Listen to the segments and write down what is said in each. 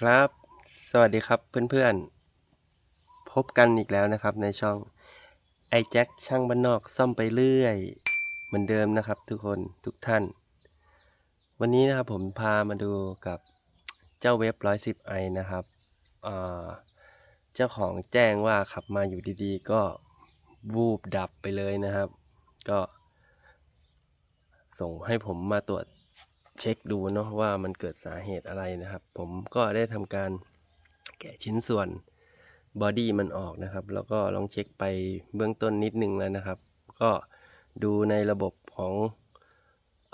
ครับ สวัสดีครับเพื่อนๆ พบกันอีกแล้วนะครับในช่องไอแจ็คช่างบ้านนอกซ่อมไปเรื่อย เหมือนเดิมนะครับ ทุกคนทุกท่าน วันนี้นะครับผมพามาดูกับเจ้าเว็บ 110 i นะครับเจ้าของแจ้งว่าขับมาอยู่ดีๆ ก็วูบดับไปเลยนะครับ ก็ส่งให้ผมมาตรวจ เช็คดูเนาะว่ามันเกิดสาเหตุอะไรนะครับ ผมก็ได้ทำการแกะชิ้นส่วนบอดี้มันออกนะครับ แล้วก็ลองเช็คไปเบื้องต้นนิดนึงแล้วนะครับ ก็ดูในระบบของ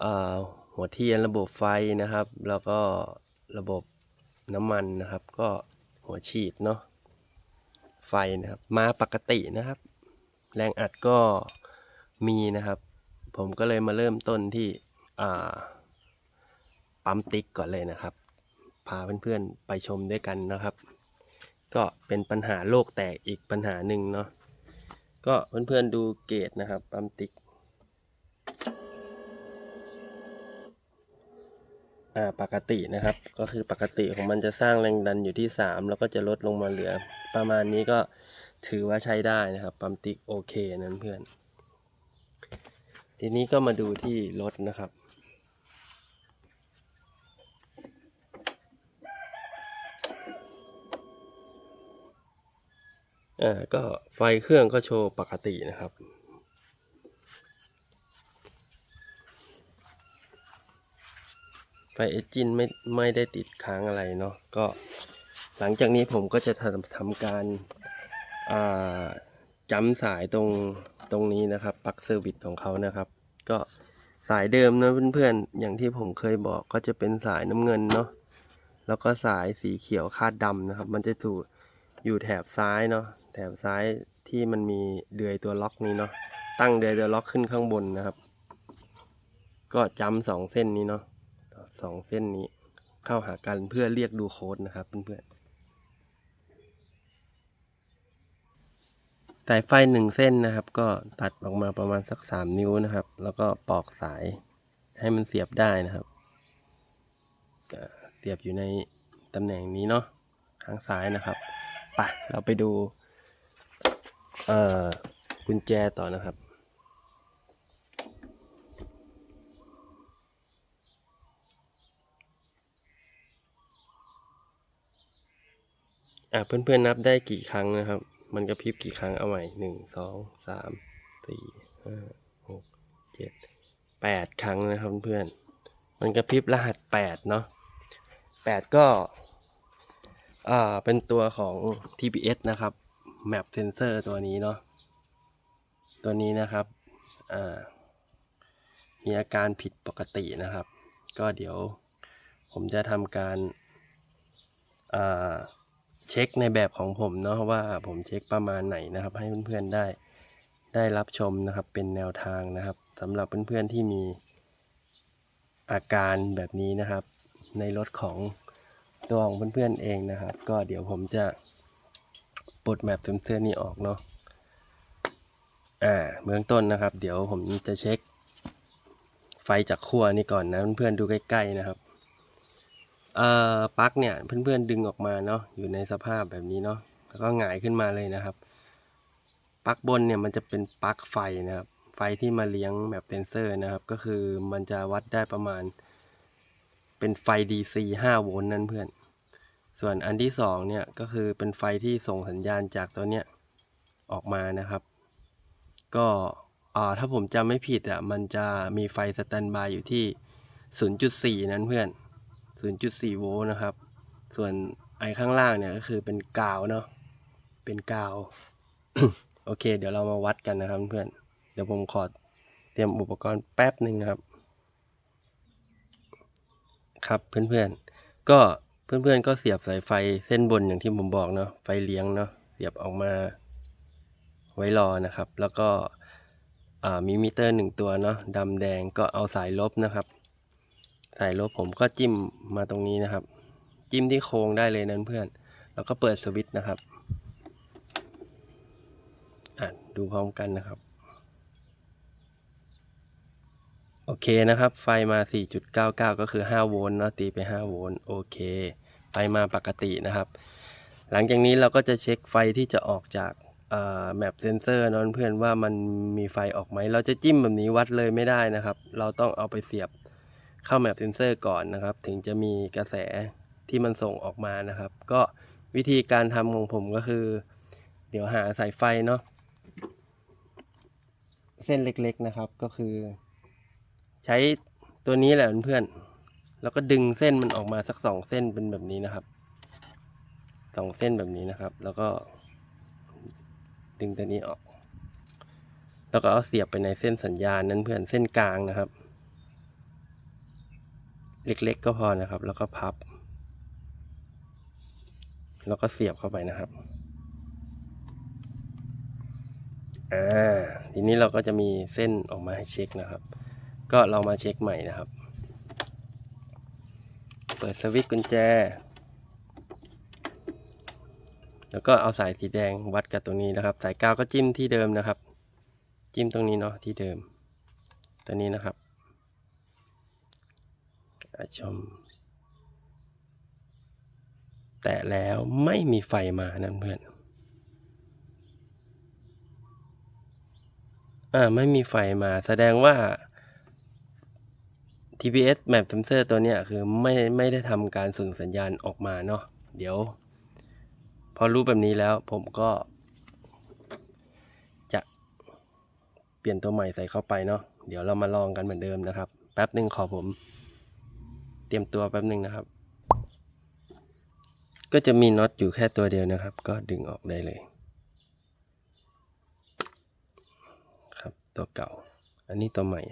อหัวเทียนระบบไฟนะครับ แล้วก็ระบบน้ำมันนะครับ ก็หัวฉีดเนาะไฟนะครับ มาปกตินะครับ แรงอัดก็มีนะครับ ผมก็เลยมาเริ่มต้นที่อ่า ปั๊มติ๊กก่อนเลยนะครับ พาเพื่อนๆไปชมด้วยกันนะครับ ก็เป็นปัญหาโลกแตกอีกปัญหาหนึ่งเนาะก็เพื่อนๆดูเกจนะครับปั๊มติ๊กอ่าปกตินะครับ ก็คือปกติของมันจะสร้างแรงดันอยู่ที่ 3 แล้วก็จะลดลงมาเหลือ ประมาณนี้ก็ถือว่าใช้ได้นะครับ ปั๊มติ๊กโอเคนั้นเพื่อน ทีนี้ก็มาดูที่รถนะครับ อ่าก็ไฟเครื่องก็โชว์ปกตินะครับไฟเอจินไม่ไม่ได้ติดค้างอะไรเนาะก็หลังจากนี้ผมก็จะทำทำการอ่าจำสายตรงตรงนี้นะครับปลั๊กเซอร์วิสของเขานะครับ ก็สายเดิมนะเพื่อนๆ อย่างที่ผมเคยบอกก็จะเป็นสายน้ำเงินเนาะแล้วก็สายสีเขียวคาดดำนะครับ มันจะถูกอยู่แถบซ้ายเนาะ แถบซ้ายที่มันมีเดือยตัวล็อกนี้เนาะตั้งเดือยตัวล็อกขึ้นข้างบนนะครับ ก็จำสองเส้นนี้เนาะสองเส้นนี้เข้าหากันเพื่อเรียกดูโค้ดนะครับเพื่อนๆสายไฟหนึ่งเส้นนะครับ ก็ตัดออกมาประมาณสักสามนิ้วนะครับ แล้วก็ปอกสายให้มันเสียบได้นะครับเสียบอยู่ในตำแหน่งนี้เนาะข้างซ้ายนะครับ ไป เราไปดู เอ่อกุญแจต่อนะครับ อะเพื่อนๆนับได้กี่ครั้งนะครับ มันกระพริบกี่ครั้งเอาใหม่หนึ่งสองสามสี่ห้าหกเจ็ดแปดครั้งนะครับเพื่อนมันกระพริบรหัสแปดเนาะแปดก็อ่าเป็นตัวของ TPS นะครับ Map Sensor ตัวนี้เนาะตัวนี้นะครับมีอาการผิดปกตินะครับ ก็เดี๋ยวผมจะทำการาเช็คในแบบของผมเนาะว่าผมเช็คประมาณไหนนะครับ ให้เพื่อนๆได้ได้รับชมนะครับเป็นแนวทางนะครับสำหรับเพื่อนๆที่มีอาการแบบนี้นะครับ ในรถของตัวของเพื่อนๆเองนะครับ ก็เดี๋ยวผมจะ ลดแมปเซนเซอร์นี้ออกเนาะอ่าเบื้องต้นนะครับ เดี๋ยวผมจะเช็ค ไฟจากขั้วนี่ก่อนนะเพื่อนๆดูใกล้ๆนะครับเอ่อปลั๊กเนี่ยเพื่อนๆดึงออกมาเนาะอยู่ในสภาพแบบนี้เนาะแล้วก็หงายขึ้นมาเลยนะครับปลั๊กบนเนี่ยมันจะเป็นปลั๊กไฟนะครับ ไฟที่มาเลี้ยงแบบเซนเซอร์นะครับ ก็คือมันจะวัดได้ประมาณ เป็นไฟ DC 5 โวลต์นั่นเพื่อน ส่วนอันที่สองเนี่ยก็คือเป็นไฟที่ส่งสัญญาณจากตัวเนี้ยออกมานะครับ ก็อ่าถ้าผมจำไม่ผิดอะมันจะมีไฟสแตนบายอยู่ที่ 0.4 นั้นเพื่อน 0.4 โวลต์นะครับ ส่วนไอข้างล่างเนี่ยก็คือเป็นกาวเนาะเป็นกาว โอเค เดี๋ยวเรามาวัดกันนะครับเพื่อน เดี๋ยวผมขอเตรียมอุปกรณ์แป๊บหนึ่งครับ ครับเพื่อนๆก็ เพื่อนๆก็เสียบสายไฟเส้นบนอย่างที่ผมบอกเนาะไฟเลี้ยงเนาะเสียบออกมาไว้รอนะครับ แล้วก็มีมิเตอร์หนึ่งตัวเนาะดำแดงก็เอาสายลบนะครับ สายลบผมก็จิ้มมาตรงนี้นะครับ จิ้มที่โครงได้เลยนั้นเพื่อน แล้วก็เปิดสวิตช์นะครับอะดูพร้อมกันนะครับ โอเคนะครับ ไฟมา 4.99 ก็คือ 5 โวลต์เนาะตีไป 5 โวลต์โอเคไปมาปกตินะครับ หลังจากนี้เราก็จะเช็คไฟที่จะออกจากแมปเซนเซอร์นอนเพื่อนว่ามันมีไฟออกไหม เราจะจิ้มแบบนี้วัดเลยไม่ได้นะครับ เราต้องเอาไปเสียบเข้าแมปเซนเซอร์ก่อนนะครับ ถึงจะมีกระแสที่มันส่งออกมานะครับ ก็วิธีการทำของผมก็คือ เดี๋ยวหาสายไฟเนาะเส้นเล็กๆนะครับก็คือ ใช้ตัวนี้แหละเพื่อนๆแล้วก็ดึงเส้นมันออกมาสักสองเส้นเป็นแบบนี้นะครับสองเส้นแบบนี้นะครับ แล้วก็ ดึงตัวนี้ออก แล้วก็เอาเสียบไปในเส้นสัญญาณนั้นเพื่อนเส้นกลางนะครับ เล็กๆก็พอนะครับ แล้วก็พับ แล้วก็เสียบเข้าไปนะครับอ่าทีนี้เราก็จะมีเส้นออกมาให้เช็คนะครับ ก็เรามาเช็คใหม่นะครับ เปิดสวิตช์กุญแจ แล้วก็เอาสายสีแดงวัดกับตรงนี้นะครับ สายกาวก็จิ้มที่เดิมนะครับ จิ้มตรงนี้เนาะที่เดิม ตัวนี้นะครับอะชม แตะแล้วไม่มีไฟมานะเพื่อนอ่าไม่มีไฟมาแสดงว่า TPS Map Sensor ตัวเนี้ยคือไม่ไม่ได้ทำการส่งสัญญาณออกมาเนาะเดี๋ยว พอรู้แบบนี้แล้วผมก็ จะเปลี่ยนตัวใหม่ใส่เข้าไปเนาะเดี๋ยวเรามาลองกันเหมือนเดิมนะครับ แป๊บหนึ่งขอผม เตรียมตัวแป๊บหนึ่งนะครับ ก็จะมีน็อตอยู่แค่ตัวเดียวนะครับ ก็ดึงออกได้เลย ครับตัวเก่า อันนี้ตัวใหม่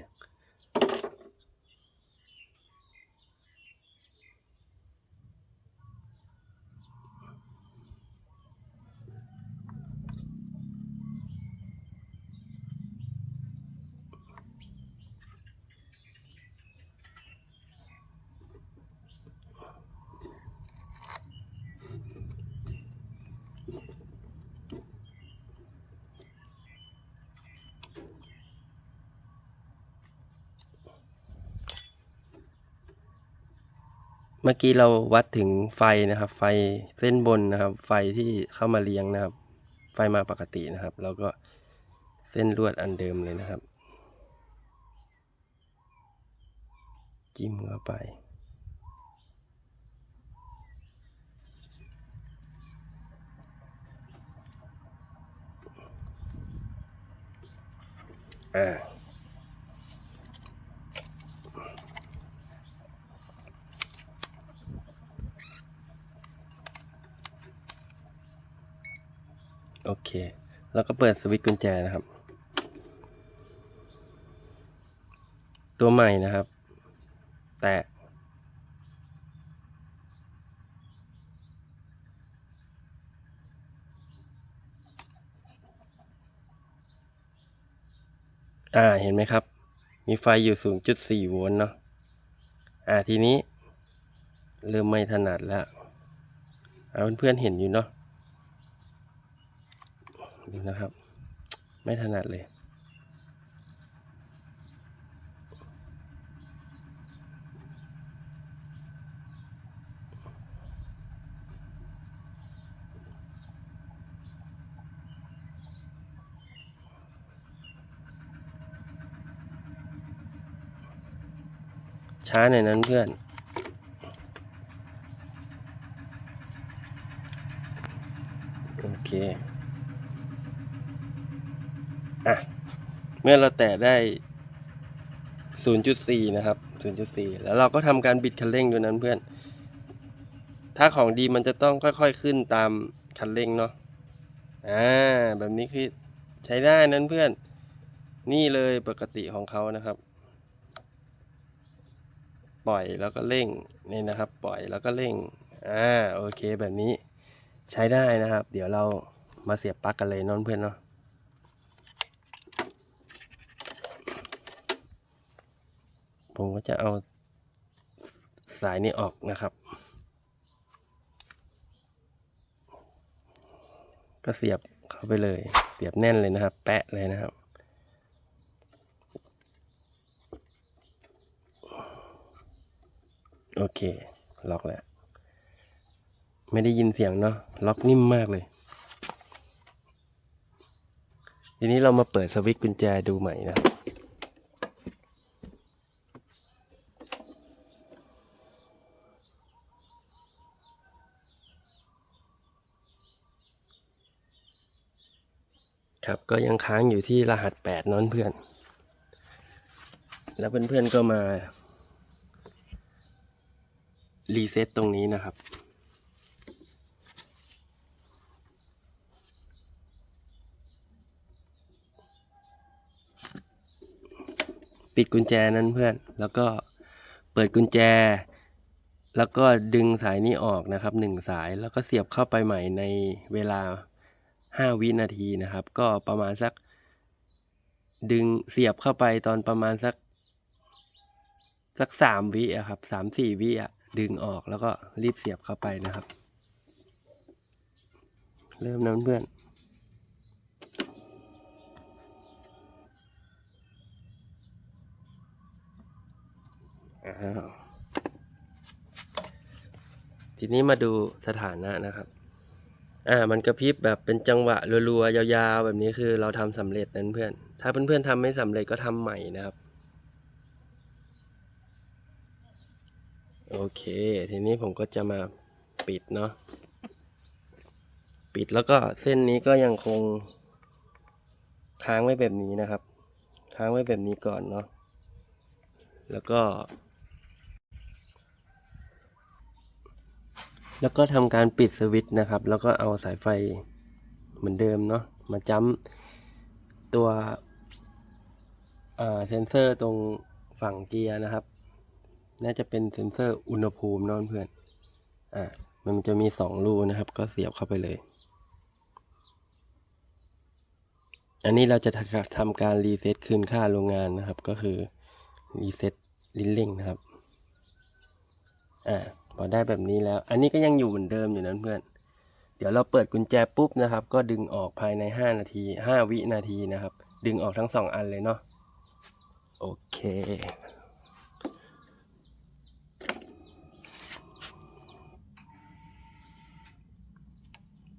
เมื่อกี้เราวัดถึงไฟนะครับ ไฟเส้นบนนะครับ ไฟที่เข้ามาเลี้ยงนะครับ ไฟมาปกตินะครับ แล้วก็เส้นลวดอันเดิมเลยนะครับ จิ้มเข้าไป อ่า โอเค แล้วก็เปิดสวิตช์กุญแจนะครับ ตัวใหม่นะครับ แตะอ่าเห็นไหมครับ มีไฟอยู่ 0.4 โวลต์เนาะอ่าทีนี้ เริ่มไม่ถนัดแล้วเอาเพื่อนๆเห็นอยู่เนาะ ดูนะครับ ไม่ถนัดเลยช้าหน่อยนั้นเพื่อน โอเค อะ เมื่อเราแตะได้ 0.4 นะครับ 0.4 แล้วเราก็ทำการบิดคันเร่งด้วยนั้นเพื่อน ถ้าของดีมันจะต้องค่อยๆขึ้นตามคันเร่งเนาะ อ่า แบบนี้คือใช้ได้นั้นเพื่อน นี่เลยปกติของเขานะครับ ปล่อยแล้วก็เร่ง นี่นะครับ ปล่อยแล้วก็เร่ง อ่า โอเคแบบนี้ ใช้ได้นะครับ เดี๋ยวเรามาเสียบปลั๊กกันเลยน้องเพื่อนเนาะ ผมก็จะเอาสายนี้ออกนะครับ ก็เสียบเข้าไปเลย เสียบแน่นเลยนะครับ แปะเลยนะครับ โอเค ล็อกแล้ว ไม่ได้ยินเสียงเนาะ ล็อกนิ่มมากเลย ทีนี้เรามาเปิดสวิตช์กุญแจดูใหม่นะครับ ครับ ก็ยังค้างอยู่ที่รหัสแปดนอนเพื่อน แล้วเพื่อนๆก็มา รีเซ็ตตรงนี้นะครับปิดกุญแจนั้นเพื่อน แล้วก็เปิดกุญแจ แล้วก็ดึงสายนี้ออกนะครับหนึ่งสาย แล้วก็เสียบเข้าไปใหม่ในเวลา ห้าวินาทีนะครับ ก็ประมาณสัก ดึงเสียบเข้าไปตอนประมาณสัก สักสามวิอะครับสามสี่วิอะดึงออกแล้วก็รีบเสียบเข้าไปนะครับ เริ่มนะเพื่อนทีนี้มาดูสถานะนะครับ อ่ามันกระพริบแบบเป็นจังหวะรัวๆยาวๆ แบบนี้คือเราทำสำเร็จนั้นเพื่อน ถ้าเพื่อนๆทำไม่สำเร็จก็ทำใหม่นะครับ โอเค ทีนี้ผมก็จะมาปิดเนาะปิดแล้วก็เส้นนี้ก็ยังคงค้างไว้แบบนี้นะครับ ค้างไว้แบบนี้ก่อนเนาะแล้วก็ แล้วก็ทำการปิดสวิตช์นะครับ แล้วก็เอาสายไฟเหมือนเดิมเนาะมาจ้ำตัวเซนเซอร์ตรงฝั่งเกียร์นะครับ น่าจะเป็นเซนเซอร์อุณหภูมินอนเพื่อน อ่า มันจะมีสองรูนะครับ ก็เสียบเข้าไปเลย อันนี้เราจะทำการรีเซ็ตคืนค่าโรงงานนะครับ ก็คือรีเซ็ตลินลิงนะครับ อ่า พอได้แบบนี้แล้ว อันนี้ก็ยังอยู่เหมือนเดิมอยู่นั้นเพื่อน เดี๋ยวเราเปิดกุญแจปุ๊บนะครับ ก็ดึงออกภายใน 5 นาที 5 วินาทีนะครับ ดึงออกทั้งสองอันเลยเนาะ โอเค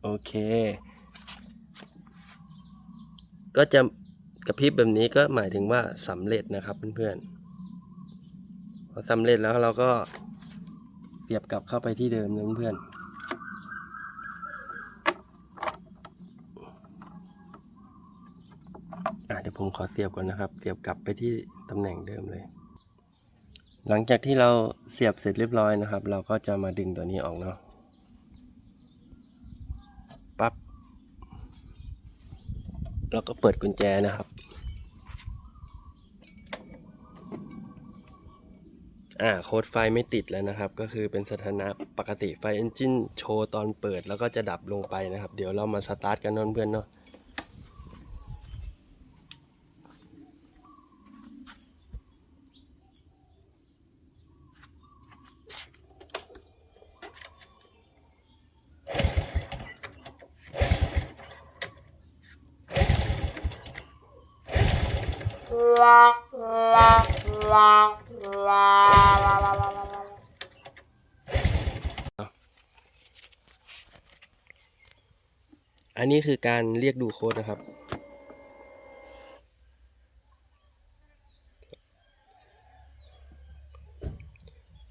โอเค ก็จะกระพริบแบบนี้ก็หมายถึงว่าสำเร็จนะครับเพื่อนๆ พอสำเร็จแล้วเราก็ สียบกลับเข้าไปที่เดิมนะเพื่อนเดี๋ยวผมขอเสียบก่อนนะครับ เสียบกลับไปที่ตำแหน่งเดิมเลย หลังจากที่เราเสียบเสร็จเรียบร้อยนะครับ เราก็จะมาดึงตัวนี้ออกเนาะปั๊บแล้วก็เปิดกุญแจนะครับ อ่าโค้ดไฟไม่ติดแล้วนะครับ ก็คือเป็นสถานะปกติไฟเอนจินโชว์ตอนเปิดแล้วก็จะดับลงไปนะครับ เดี๋ยวเรามาสตาร์ทกันนอะเพื่อนเนาะ นนี้คือการเรียกดูโค้ดนะครับ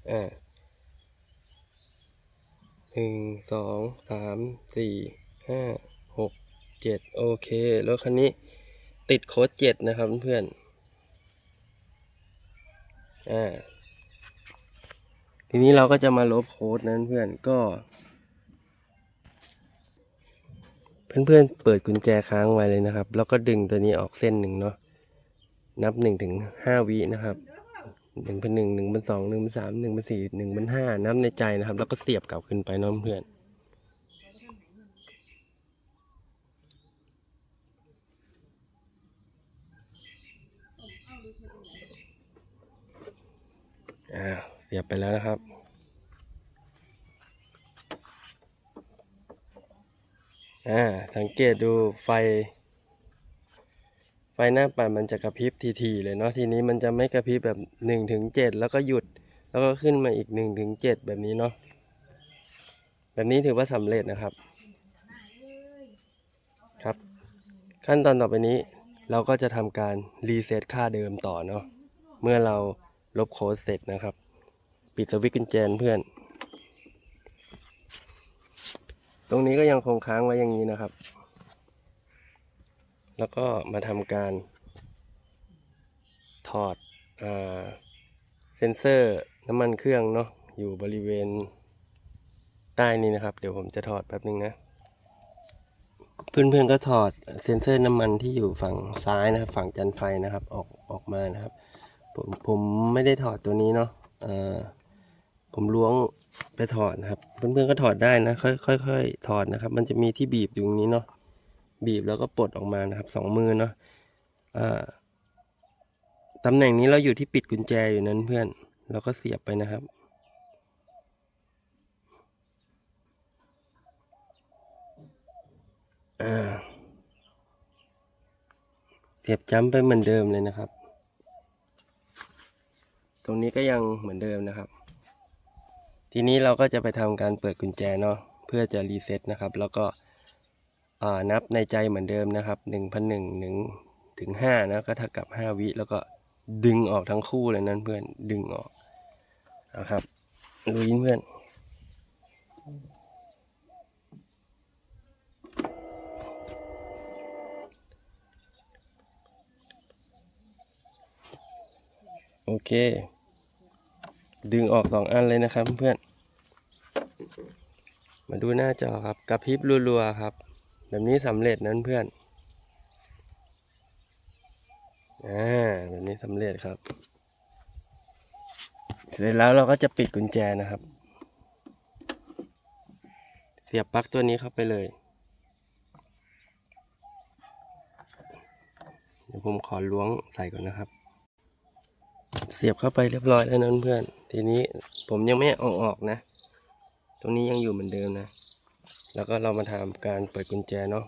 อ่าหนึ่งสองสามสี่ห้าหกเจ็ดโอเคแล้วคันนี้ติดโค้ดเจ็ดนะครับเพื่อนอ่าทีนี้เราก็จะมาลบโค้ดนั้นเพื่อนก็ เพื่อนๆเปิดกุญแจค้างไว้เลยนะครับ แล้วก็ดึงตัวนี้ออกเส้นหนึ่งเนาะนับหนึ่งถึงห้าวินะครับหนึ่งเป็นหนึ่งหนึ่งเป็นสองหนึ่งเป็นสามหนึ่งเป็นสี่หนึ่งเป็นห้านับในใจนะครับ แล้วก็เสียบกลับขึ้นไปน้องเพื่อนอ่าเสียบไปแล้วนะครับ อ่าสังเกตดูไฟ ไฟหน้าปัดมันจะกระพริบทีๆเลยเนาะทีนี้มันจะไม่กระพริบแบบหนึ่งถึงเจ็ดแล้วก็หยุด แล้วก็ขึ้นมาอีกหนึ่งถึงเจ็ดแบบนี้เนาะแบบนี้ถือว่าสำเร็จนะครับ ครับ ขั้นตอนต่อไปนี้เราก็จะทำการรีเซ็ตค่าเดิมต่อเนาะเมื่อเราลบโค้ดเสร็จนะครับ ปิดสวิตช์กุญแจเพื่อน ตรงนี้ก็ยังคงค้างไว้อย่างนี้นะครับ แล้วก็มาทำการถอดอเซนเซอร์น้ำมันเครื่องเนาะอยู่บริเวณใต้นี้นะครับ เดี๋ยวผมจะถอดแป๊บนึงนะเพื่อนๆก็ถอดเซ็นเซอร์น้ำมันที่อยู่ฝั่งซ้ายนะครับ ฝั่งจันไฟนะครับ ออกออกมานะครับ ผมผมไม่ได้ถอดตัวนี้เนาะอ่า ผมล้วงไปถอดนะครับ เพื่อนๆก็ถอดได้นะ ค่อยค่อยๆถอดนะครับ มันจะมีที่บีบอยู่ตรงนี้เนาะบีบแล้วก็ปลดออกมานะครับสองมือเนาะตำแหน่งนี้เราอยู่ที่ปิดกุญแจอยู่นั้นเพื่อน เราก็เสียบไปนะครับ เสียบจ้ำไปเหมือนเดิมเลยนะครับ ตรงนี้ก็ยังเหมือนเดิมนะครับ ทีนี้เราก็จะไปทำการเปิดกุญแจเนาะเพื่อจะรีเซ็ตนะครับ แล้วก็นับในใจเหมือนเดิมนะครับหนึ่งพันหนึ่งหนึ่งถึงห้านะก็เท่ากับห้าวิแล้วก็ดึงออกทั้งคู่เลยนั้นเพื่อนดึงออกนะครับลุยเพื่อนโอเค ดึงออกสองอันเลยนะครับเพื่อนมาดูหน้าจอครับกระพริบรัวๆครับ แบบนี้สำเร็จนั้นเพื่อนอ่าแบบนี้สำเร็จครับ เสร็จแล้วเราก็จะปิดกุญแจนะครับ เสียบปลั๊กตัวนี้เข้าไปเลย เดี๋ยวผมขอล้วงใส่ก่อนนะครับ เสียบเข้าไปเรียบร้อยแล้วนะเพื่อนทีนี้ผมยังไม่เอาออกนะ ตรงนี้ยังอยู่เหมือนเดิมนะ แล้วก็เรามาทำการเปิดกุญแจเนาะ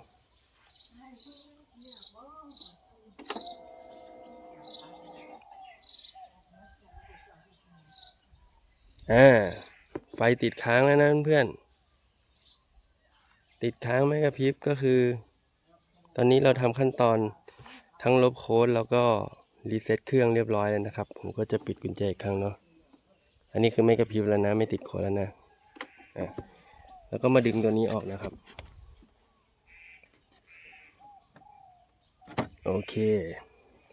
อ่าไฟติดค้างแล้วนะเพื่อน ติดค้างไม่กระพริบก็คือ ตอนนี้เราทำขั้นตอนทั้งลบโค้ดแล้วก็ รีเซ็ตเครื่องเรียบร้อยแล้วนะครับ ผมก็จะปิดกุญแจอีกครั้งเนาะอันนี้คือไม่กระพริบแล้วนะ ไม่ติดโคแล้วนะอะแล้วก็มาดึงตัวนี้ออกนะครับ โอเค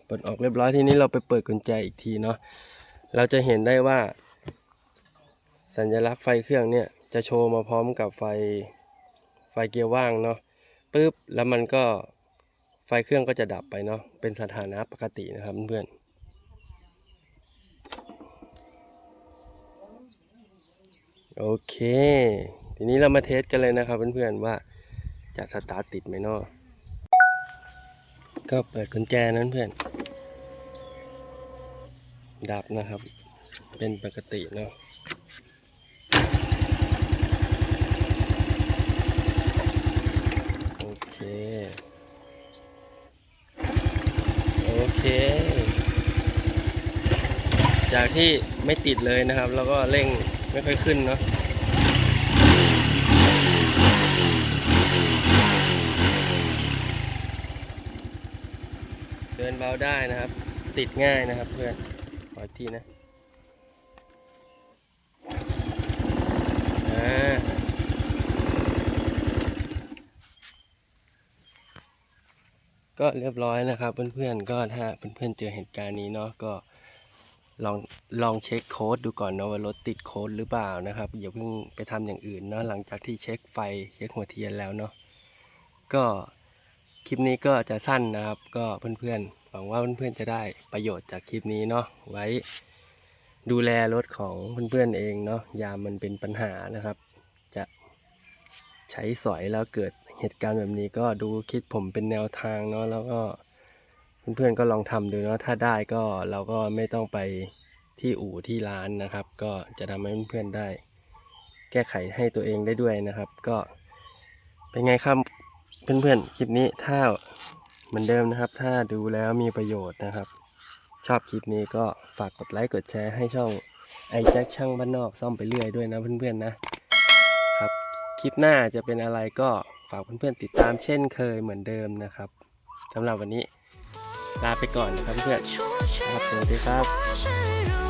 เปลดออกเรียบร้อยทีนี้เราไปเปิดกุญแจอีกทีเนาะเราจะเห็นได้ว่า สัญลักษณ์ไฟเครื่องเนี่ยจะโชว์มาพร้อมกับไฟไฟเกียร์ว่างเนาะปุ๊บแล้วมันก็ ไฟเครื่องก็จะดับไปเนาะ เป็นสถานะปกตินะครับเพื่อนโอเค ทีนี้เรามาเทสกันเลยนะครับเพื่อนๆว่าจะสตาร์ทติดไหมเนาะก็เปิดกุญแจนั้นเพื่อน ดับนะครับ เป็นปกติเนาะโอเค โอ เค จากที่ไม่ติดเลยนะครับ แล้วก็เร่งไม่ค่อยขึ้นเนาะเดินเบาได้นะครับ ติดง่ายนะครับเพื่อนขออีกทีนะ ก็เรียบร้อยนะครับ เพื่อนๆก็ถ้าเพื่อนๆเจอเหตุการณ์นี้เนาะก็ลองลองเช็คโค้ดดูก่อนเนาะว่ารถติดโค้ดหรือเปล่านะครับอย่าเพิ่งไปทำอย่างอื่นเนาะหลังจากที่เช็คไฟเช็คหัวเทียนแล้วเนาะก็คลิปนี้ก็จะสั้นนะครับ ก็เพื่อนๆหวังว่าเพื่อนๆจะได้ประโยชน์จากคลิปนี้เนาะไว้ดูแลรถของเพื่อนๆเองเนาะยามมันเป็นปัญหานะครับ จะใช้สอยแล้วเกิด เหตุการณ์แบบนี้ก็ดูคลิปผมเป็นแนวทางเนาะแล้วก็เพื่อนๆก็ลองทำดูเนาะถ้าได้ก็เราก็ไม่ต้องไปที่อู่ที่ร้านนะครับ ก็จะทำให้เพื่อนๆได้ แก้ไขให้ตัวเองได้ด้วยนะครับ ก็เป็นไงครับเพื่อนๆคลิปนี้ถ้าเหมือนเดิมนะครับ ถ้าดูแล้วมีประโยชน์นะครับ ชอบคลิปนี้ก็ฝากกดไลค์กดแชร์ให้ช่องไอแจ็คช่างบ้านนอกซ่อมไปเรื่อยด้วยนะเพื่อนๆนะครับ คลิปหน้าจะเป็นอะไรก็ ฝากเพื่อนๆติดตามเช่นเคยเหมือนเดิมนะครับสำหรับวันนี้ลาไปก่อนนะครับเพื่อนครับสวัสดีครับ